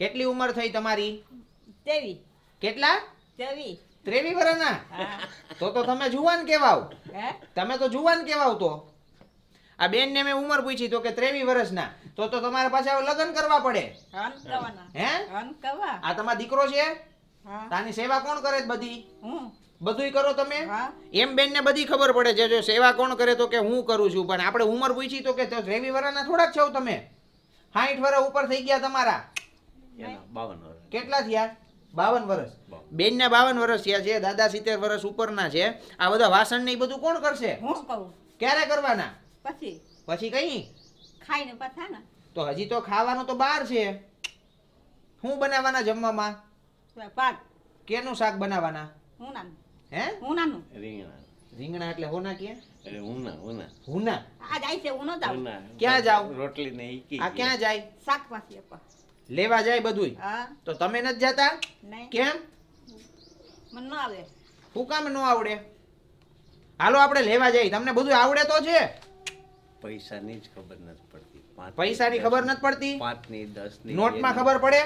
કેટલી ઉંમર થઈ તમારી? તેવી. કેટલા? તેવી. ત્રેવી વર્ષના તો તો તમે જુવાન કેવાવ તમે તો જુવાન કેવાવ તો. આ બેન ને મેં ઉંમર પૂછી તો કે ત્રેવી વર્ષના તો તો તમારે પાછા લગ્ન કરવા પડે. હે? આ તમારો દીકરો છે? તાની સેવા કોણ કરે બધી? હું. બધુંય કરો તમે? હા. એમ બેન ને બધી ખબર પડે છે જો સેવા કોણ કરે તો કે હું કરું છું. પણ આપણે ઉંમર પૂછી તો કે ત્રેવી વર્ષના થોડાક છો તમે. સાઠ વર્ષ ઉપર થઈ ગયા તમારા. બાવન વર્ષ. કેટલા થયા? બાવન વર્ષ. બાવન. બેન ના બાવન વર્ષ થયા છે દાદા સિત્તેર વર્ષ ઉપરના છે. આ બધા વાસણ ને બધું કોણ કરશે? હું ક્યારે કરવાના? પછી. પછી કઈ? ખાઈને પાછા ને. તો હજી તો ખાવાનું તો બહાર છે. હું બનાવવાના જમવામાં? પાક કેનું શાક બનાવવાના? હું નાનું હે? હું નાનું રીંગણા. રીંગણા એટલે હોના કે? એટલે હુના હુના હુના. આ જાય છે હુનો જાવ જાઉં ક્યાં જાવ? રોટલી ને આ ક્યાં જાય? શાકમાંથી આપવા લેવા જાય બધું હા. તો તમે નથી જતા? નહીં. કેમ? મને ન આવે. શું કામ ન આવડે? હાલો આપણે લેવા જઈએ. તમને બધું આવડે તો છે. પૈસાની જ ખબર નથી પડતી. પાંચ પૈસાની ખબર નથી પડતી? પાંચની દસની નોટમાં ખબર પડે?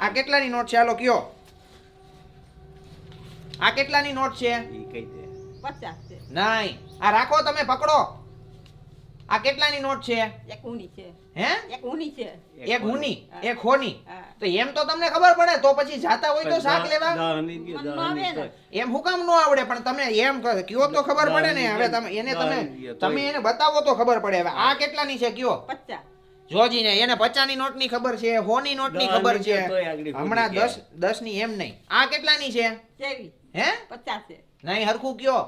આ કેટલાની નોટ છે? હાલો કયો? આ કેટલાની નોટ છે? કઈ દે. પચાસ છે. નહીં. આ રાખો તમે પકડો. આ કેટલાની નોટ છે? એક ઊની છે. હે? એક ઊની છે. એક ઊની એક હોની. તો એમ તો તમને ખબર પડે તો પછી જાતા હોય તો શાક લેવા. એમ હું કામ નો. આવડે પણ તમે એમ કયો તો ખબર પડે ને હવે તમે એને તમે તમે એને બતાવો તો ખબર પડે. હવે આ કેટલાની છે કયો? પચાસ. જોજી ને એને પચાની નોટની ખબર છે હોની નોટની ખબર છે. હમણાં દસ દસની એમ નહીં. આ કેટલાની છે? હે? પચાસ. છે નહીં હરખું કયો?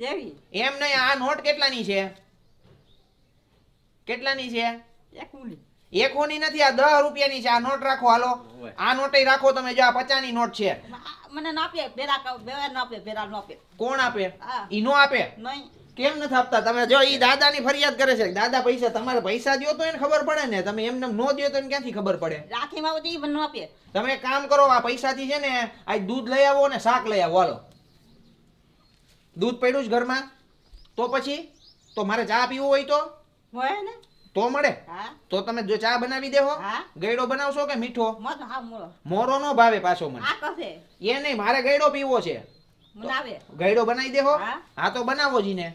એમ નહીં આ નોટ કેટલાની છે? કેટલાની છે? એક ઓની નથી આ દસ રૂપિયાની છે આ નોટ રાખો હાલો. આ નોટે રાખો તમે જો આ પચાની નોટ છે. મને ના આપે બેરા કહું બેરા ન આપે બેરા ન આપે. કોણ આપે? ઈ નો આપે? નહીં. કેમ નથી આપતા? તમે જો ઈ દાદાની ફરિયાદ કરે છે. દાદા પૈસા તમારે પૈસા દો તો એને ખબર પડે ને. તમે એમને નો દ્યો તો એને ક્યાંથી ખબર પડે? રાખીમાં બધી નો ન આપે. તમે કામ કરો આ પૈસાથી છે ને આ દૂધ લઈ આવો ને શાક લઈ આવો હાલો. દૂધ પડ્યું છે ઘરમાં? તો પછી? તો મારે ચા પીવું હોય તો? હોય ને? તો મળે. તો તમે જો ચા બનાવી દેહો. હા. ગયડો બનાવશો કે મીઠો? મોરો નો ભાવે પાછો મને. એ નહીં મારે ગયડો પીવો છે. ગયડો બનાવી. દેહો. હા. હા તો બનાવો જીને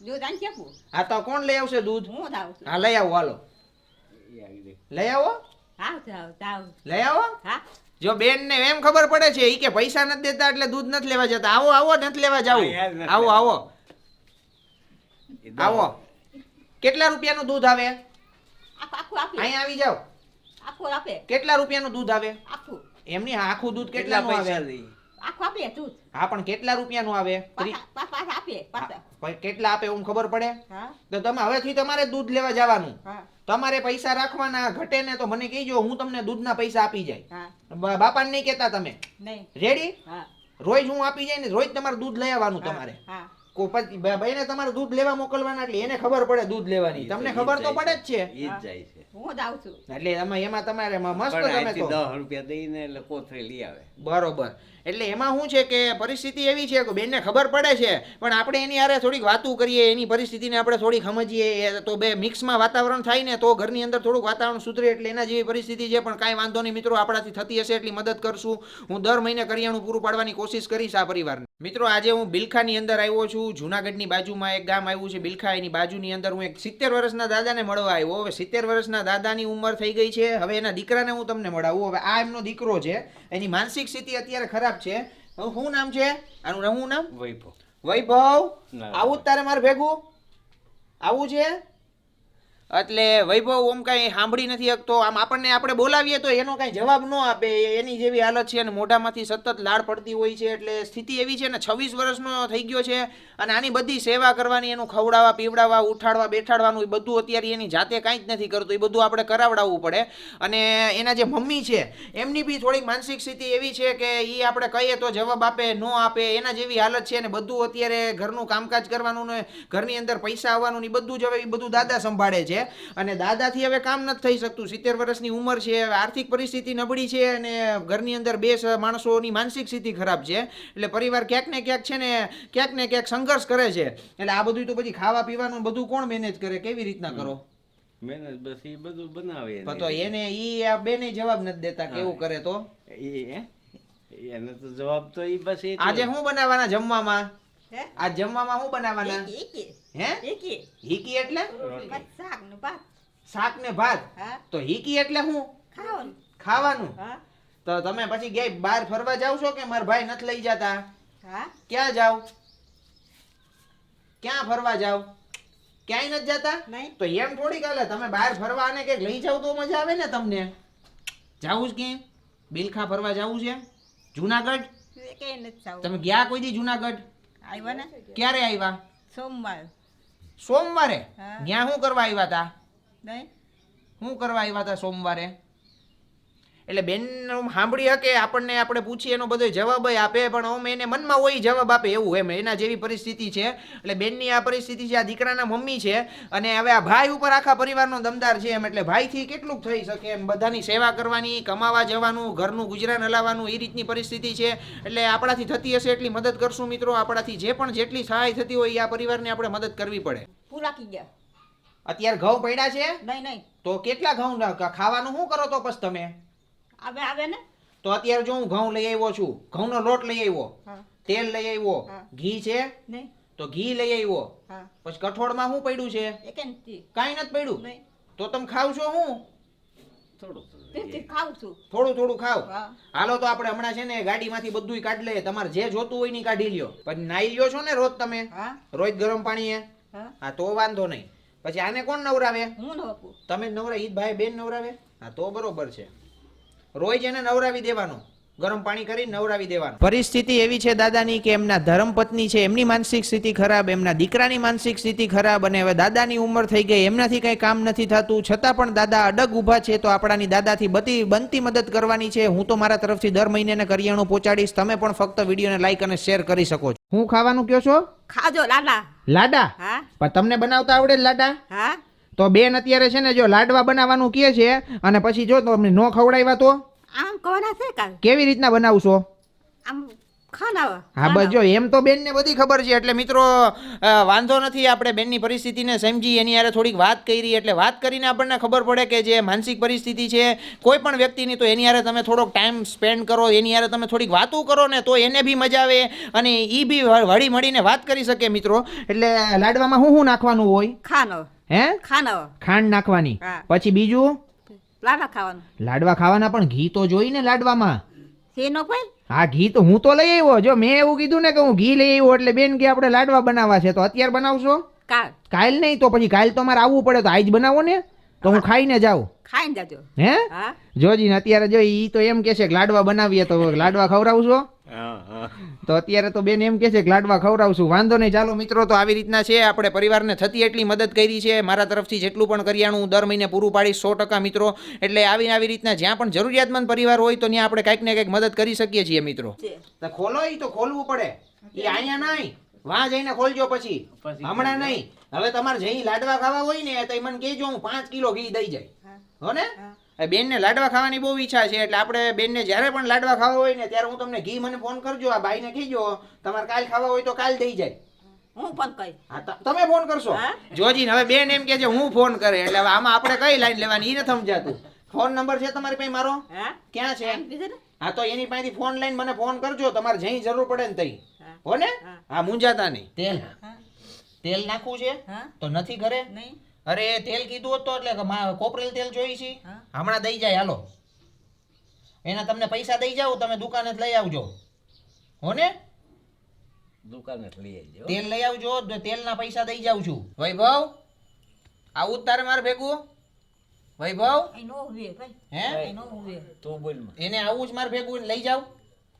જો હા તો કોણ લઈ આવશે દૂધ? હું લઈ આવો હાલો. લઈ આવો. લઈ આવો? જો બેન ને એમ ખબર પડે છે ઈ કે પૈસા નથી દેતા એટલે દૂધ નથી લેવા જતા. આવો આવો નથી લેવા જાવું આવો આવો. આવો. કેટલા રૂપિયાનું દૂધ આવે? આખું આખું આપે. અહીંયા આવી જાઓ. આખું આપે. કેટલા રૂપિયાનું દૂધ આવે? આખું. એમની આખું દૂધ કેટલા કેટલાનું આવે? આખું આપે તું હા પણ કેટલા રૂપિયાનું આવે? કેટલા આપે એમ ખબર પડે? તો તમે હવેથી તમારે દૂધ લેવા જવાનું. તમારે પૈસા રાખવાના ઘટે ને તો મને કહીજો હું તમને દૂધના પૈસા આપી જાય. બાપા ને બાપાને નહીં કહેતા તમે. રેડી રોજ હું આપી જાય ને રોજ તમારે દૂધ લઈ આવવાનું હા, તમારે. હા કો પછી બ- ભાઈને તમારે દૂધ લેવા મોકલવાના એટલે એને ખબર પડે દૂધ લેવાની. તમને ખબર તો પડે જ છે. એ જ જાય છે. હું જાઉં છું. એટલે એમાં એમાં તમારે મસ્ત તમે તો દસ રૂપિયા દઈને એટલે કોથળી લઈ આવે. બરોબર. એટલે એમાં શું છે કે પરિસ્થિતિ એવી છે કે બેનને ખબર પડે છે પણ આપણે એની આરે થોડીક વાતું કરીએ એની પરિસ્થિતિને આપણે થોડીક સમજીએ. તો બે મિક્સમાં વાતાવરણ થાય ને તો ઘરની અંદર થોડુંક વાતાવરણ સુધરે એટલે એના જેવી પરિસ્થિતિ છે પણ કાંઈ વાંધો નહીં. મિત્રો આપણાથી થતી હશે એટલી મદદ કરશું. હું દર મહિને કરિયાણું પૂરું પાડવાની કોશિશ કરીશ આ પરિવારને. મિત્રો આજે હું બિલખાની અંદર આવ્યો છું. જુનાગઢની બાજુમાં એક ગામ આવ્યું છે બિલખા એની બાજુની અંદર હું એક સિત્તેર વર્ષના દાદાને મળવા આવ્યો. હવે સિત્તેર વર્ષના દાદાની ઉંમર થઈ ગઈ છે. હવે એના દીકરાને હું તમને મળાવું. હવે આ એમનો દીકરો છે. એની માનસિક સ્થિતિ અત્યારે ખરાબ છે. શું નામ છે? આનું શું નામ? વૈભવ. વૈભવ? આવું જ તારે મારે ભેગું? આવું છે? એટલે વૈભવ ઓમ કાંઈ સાંભળી નથી શકતો. આમ આપણને આપણે બોલાવીએ તો એનો કાંઈ જવાબ ન આપે. એની જેવી હાલત છે અને મોઢામાંથી સતત લાળ પડતી હોય છે. એટલે સ્થિતિ એવી છે ને, છવ્વીસ વર્ષનો થઈ ગયો છે અને આની બધી સેવા કરવાની, એનું ખવડાવવા, પીવડાવવા, ઉઠાડવા, બેઠાડવાનું, એ બધું અત્યારે એની જાતે કાંઈ જ નથી કરતું. એ બધું આપણે કરાવડાવવું પડે. અને એના જે મમ્મી છે, એમની બી થોડીક માનસિક સ્થિતિ એવી છે કે એ આપણે કહીએ તો જવાબ આપે, ન આપે. એના જેવી હાલત છે ને બધું અત્યારે ઘરનું કામકાજ કરવાનું ને ઘરની અંદર પૈસા આવવાનું ને એ બધું જ હવે એ બધું દાદા સંભાળે છે. અને દાદાથી હવે કામ નથી થઈ શકતું. સિત્તેર વર્ષની ઉંમર છે આર્થિક પરિસ્થિતિ નબળી છે અને ઘરની અંદર બે માણસોની માનસિક સ્થિતિ ખરાબ છે. એટલે પરિવાર ક્યાંક ને ક્યાંક છે ને ક્યાંક ને ક્યાંક સંઘર્ષ કરે છે. એટલે આ બધું તો પછી ખાવા પીવાનું બધું કોણ મેનેજ કરે? કેવી રીતના કરો? મહેનત બસ એ બધું બનાવે. તો એને ઈ આ બેને જવાબ નથી દેતા કેવું કરે તો? એ એને તો જવાબ તો ઈ બસ આજે હું બનાવવાના જમવામાં? હે? આજ જમવામાં શું બનાવવાના? હે? હીકી એટલે? શાક ને ભાત. શાક ને ભાત? તો હીકી એટલે શું ખાવાનું. ખાવાનું. તો તમે પછી ગયા બહાર ફરવા જાવ છો કે મારા ભાઈ નથી લઈ જતા? ક્યાં જાવ? ક્યાં ફરવા જાવ? ક્યાંય નથી જતા? નહીં. તો એમ થોડી કાલે તમે બહાર ફરવા અને કંઈક લઈ જાવ તો મજા આવે ને તમને. જાવું જ કેમ? બિલખા ફરવા જાવું છે જુનાગઢ? તમે ગયા કોઈ દી જુનાગઢ? આવ્યા ને? ક્યારે આવ્યા સોમવાર. સોમવારે? હા. ત્યાં શું કરવા આવ્યા હતા નહીં શું કરવા આવ્યા હતા સોમવારે? એટલે બેન સાંભળી શકે આપણને આપણે પૂછીએ એનો બધો જવાબ આપે પણ ઓમ એને મનમાં હોય જવાબ આપે એવું એમ. એના જેવી પરિસ્થિતિ છે. એટલે બેનની આ પરિસ્થિતિ છે આ દીકરાના મમ્મી છે અને હવે આ ભાઈ ઉપર આખા પરિવારનો દમદાર છે એમ. એટલે ભાઈથી કેટલુંક થઈ શકે એમ. બધાની સેવા કરવાની કમાવા જવાનું ઘરનું ગુજરાન હલાવવાનું એ રીતની પરિસ્થિતિ છે. એટલે આપણાથી થતી હશે એટલી મદદ કરશું મિત્રો. આપણાથી જે પણ જેટલી સહાય થતી હોય એ આ પરિવારને આપણે મદદ કરવી પડે. પૂરા કી ગયા. અત્યારે ઘઉં પડ્યા છે? નહીં નહીં. તો કેટલા ઘઉં ખાવાનું શું કરો તો પછી તમે? આવે આવે ને? તો અત્યારે જો હું ઘઉં લઈ આવ્યો છું ઘઉંનો લોટ લઈ આવ્યો તેલ લઈ આવ્યો ઘી છે તો ઘી લઈ આવ્યો. હા. પછી કઠોળમાં શું પડ્યું છે? એ કાંઈ નથી પડ્યું? તો તમે ખાવ છો હું? થોડું થોડું તેથી ખાઉં છું. થોડું થોડું ખાવ. હાલો તો આપણે હમણાં છે ને ગાડીમાંથી બધું કાઢ લઈએ. તમારે જે જોતું હોયની કાઢી લ્યો. પછી નાઈ લ્યો છો ને રોજ તમે? હા. રોજ ગરમ પાણી હા. હા તો વાંધો નહીં. પછી આને કોણ નવરાવે? હું તમે નવરા ઈ ભાઈ બેન નવરાવે? હા તો બરોબર છે. રોજ એને નવરાવી દેવાનું. ગરમ પાણી કરી નવરાવી દેવાનું. પરિસ્થિતિ એવી છે દાદાની કે એમના ધર્મપત્ની છે એમની માનસિક સ્થિતિ ખરાબ એમના દીકરાની માનસિક સ્થિતિ ખરાબ અને હવે દાદાની ઉંમર થઈ ગઈ એમનાથી કંઈ કામ નથી થતું. છતાં પણ દાદા અડગ ઊભા છે તો આપણાની દાદાથી બધી બનતી મદદ કરવાની છે. હું તો મારા તરફથી દર મહિને કરિયાણું પહોંચાડીશ. તમે પણ ફક્ત વિડીયોને લાઈક અને શેર કરી શકો છો. હું ખાવાનું કયો છો? ખાજો લાડા. લાડા? હા. પણ તમને બનાવતા આવડે લાડા? હા. તો બેન અત્યારે છે ને જો લાડવા બનાવવાનું કહે છે અને પછી જો તમને ન ખવડાવ્યા તો? આમ કોના છે કાલ? કેવી રીતના બનાવશો? આમ ખાનાવા હા બસ જો એમ તો બેનને બધી ખબર છે. એટલે મિત્રો વાંધો નથી આપણે બેનની પરિસ્થિતિને સમજી એની યારે થોડીક વાત કરી. એટલે વાત કરીને આપણને ખબર પડે કે જે માનસિક પરિસ્થિતિ છે કોઈ પણ વ્યક્તિની તો એની યારે તમે થોડોક ટાઈમ સ્પેન્ડ કરો એની યારે તમે થોડીક વાતો કરો ને તો એને બી મજા આવે અને એ બી વળી મળીને વાત કરી શકે મિત્રો. એટલે લાડવામાં શું શું નાખવાનું હોય? ખાનો. હે? ખાંડ નાખવાની. પછી બીજું? લાડવા ખાવાના. લાડવા ખાવાના પણ ઘી તો જોઈ ને લાડવામાં. શેનો કોઈ? હા ઘી તો હું તો લઈ આવ્યો. જો મેં એવું કીધું ને કે હું ઘી લઈ આવ્યો એટલે બેન કે આપણે લાડવા બનાવવા છે. તો અત્યારે બનાવશો? કાલ. કાલ નહીં તો પછી કાલ તો મારે આવવું પડે તો આજ બનાવો ને. તો હું ખાઈને જાઉં. ખાઈને જાજો. હે? જોજી ને અત્યારે જો ઈ તો એમ કે છે કે લાડવા બનાવીએ તો લાડવા ખવડાવશો હા. હા તો અત્યારે તો બેન એમ કે છે લાડવા ખવડાવશું વાંધો નહીં ચાલો મિત્રો તો આવી રીતના છે. આપણે પરિવારને થતી એટલી મદદ કરી છે. મારા તરફથી જેટલું પણ કરિયાણું હું દર મહિને પૂરું પાડીશ સો ટકા મિત્રો. એટલે આવીને આવી રીતના જ્યાં પણ જરૂરિયાતમંદ પરિવાર હોય તો ત્યાં આપણે કંઈક ને કંઈક મદદ કરી શકીએ છીએ મિત્રો. ખોલો એ તો ખોલવું પડે. એ અહીંયા નહીં. વાં જઈને ખોલજો પછી. હમણાં નહીં. હવે તમારે જઈ લાડવા ખાવા હોય ને તો મને કહેજો હું પાંચ કિલો ઘી દઈ જાય. હો. ને? બેન ને બેનને લાડવા ખાવાની બહુ ઈચ્છા છે એટલે આપણે બેનને જ્યારે પણ લાડવા ખાવા હોય ને ત્યારે હું તમને ઘી મને ફોન કરજો આ બાઈને કહેજો તમારે કાલ ખાવા હોય તો કાલ દઈ જાય. હું ફોન કઈ. તમે ફોન કરશો? જોજી હવે બેન એમ કે છે હું ફોન કરે એટલે હવે આમાં આપણે કઈ લાઈન લેવાની એ નથી સમજાતું. ફોન નંબર છે તમારી પાસે મારો? ક્યાં છે? એમ ને? હા તો એની પાસેથી ફોન લઈને મને ફોન કરજો. તમારે જઈ જરૂર પડે ને તઈ હો. ને? હા. મુંજાતા નહીં. તેલ? તેલ નાખવું છે? તો નથી ઘરે? નહીં. અરે તેલ કીધું હતું એટલે કોપરેલ તેલ જોઈ છે. હમણાં દઈ જાય હાલો. એના તમને પૈસા દઈ જાવ તમે દુકાને જ લઈ આવજો. હો ને? દુકાને લઈ આવજો. તેલ લઈ આવજો તેલના પૈસા દઈ જાઉં છું. વૈભવ આવું જ તારે મારે ભેગું? વૈભવ? નો હુએ ભાઈ. હે? નો હુએ. તું બોલ એને આવું જ માર ભેગું લઈ જાવ?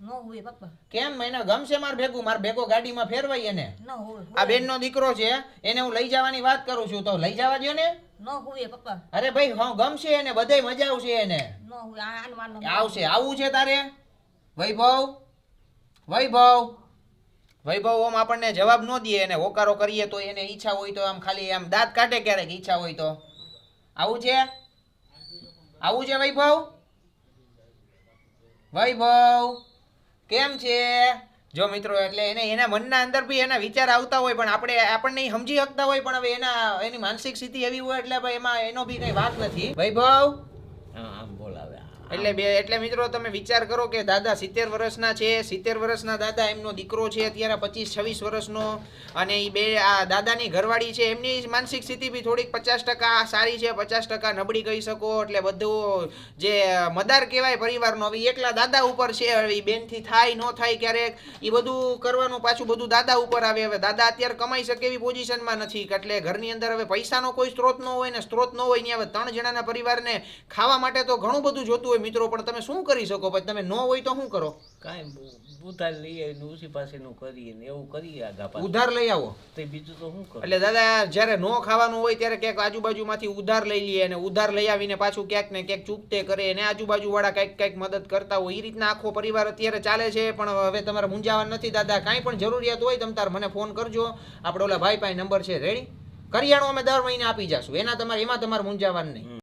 નો હુએ પપ્પા. કેમ? એને ગમશે માર ભેગું? માર ભેગો ગાડીમાં ફેરવાય એને. નો હુએ આ બેનનો દીકરો છે એને હું લઈ જવાની વાત કરું છું. તો લઈ જવા દો ને. નો હુએ પપ્પા. અરે ભાઈ હા ગમશે એને બધે મજા આવશે એને. નો હુએ આવશે. આવું છે તારે? વૈભવ? વૈભવ? વૈભવ ઓમ આપણને જવાબ ન દે એને. હોકારો કરીએ તો એને ઈચ્છા હોય તો આમ ખાલી આમ દાંત કાઢે ક્યારેક ઈચ્છા હોય તો. આવું છે? આવું છે વૈભવ? વૈભવ, કેમ છે? જો મિત્રો, એટલે એને એના મનના અંદર બી એના વિચાર આવતા હોય, પણ આપણે આપણને સમજી શકતા હોય, પણ હવે એના, એની માનસિક સ્થિતિ એવી હોય, એટલે એમાં એનો બી કઈ વાત નથી. વૈભવ? એટલે બે એટલે મિત્રો તમે વિચાર કરો કે દાદા સિત્તેર વર્ષના છે, સિત્તેર વર્ષના દાદા એમનો દીકરો છે અત્યારે પચીસ, છવ્વીસ વર્ષનો અને એ બે આ દાદાની ઘરવાળી છે, એમની માનસિક સ્થિતિ બી થોડીક પચાસ ટકા સારી છે, પચાસ ટકા નબળી કહી શકો, એટલે બધું જે મદાર કહેવાય પરિવારનો, હવે એકલા દાદા ઉપર છે, હવે એ બેનથી થાય, ન થાય ક્યારેક એ બધું કરવાનું પાછું બધું દાદા ઉપર આવે, હવે દાદા અત્યારે કમાઈ શકે એવી પોઝિશનમાં નથી, એટલે ઘરની અંદર હવે પૈસાનો કોઈ સ્ત્રોત ન હોય ને સ્ત્રોત ન હોય ને હવે ત્રણ જણાના પરિવારને ખાવા માટે તો ઘણું બધું જોતું હોય મિત્રો પણ તમે શું કરી શકો? પછી તમે ન હોય તો શું કરો? કાંઈ ઉધાર લઈ આવીને ઉસી પાસેનું કરીએ ને એવું કરીએ આગા પાછું ઉધાર લઈ આવો. તો બીજું તો શું કરો? એટલે દાદા જ્યારે નો ખાવાનું હોય ત્યારે ક્યાંક આજુબાજુમાંથી ઉધાર લઈ લઈએ અને ઉધાર લઈ આવીને પાછું ક્યાંક ને ક્યાંક ચૂકતે કરે અને આજુબાજુ વાળા કંઈક કંઈક મદદ કરતા હોય. એ રીતના આખો પરિવાર અત્યારે ચાલે છે પણ હવે તમારે મૂંઝાવાનું નથી. દાદા કાંઈ પણ જરૂરિયાત હોય તમે તાર મને ફોન કરજો. આપણે ઓલા ભાઈ પાસે નંબર છે. રેડી કરિયાણું અમે દર મહિને આપી જશું. એના તમારે એમાં તમારે મૂંઝાવાનું નહીં.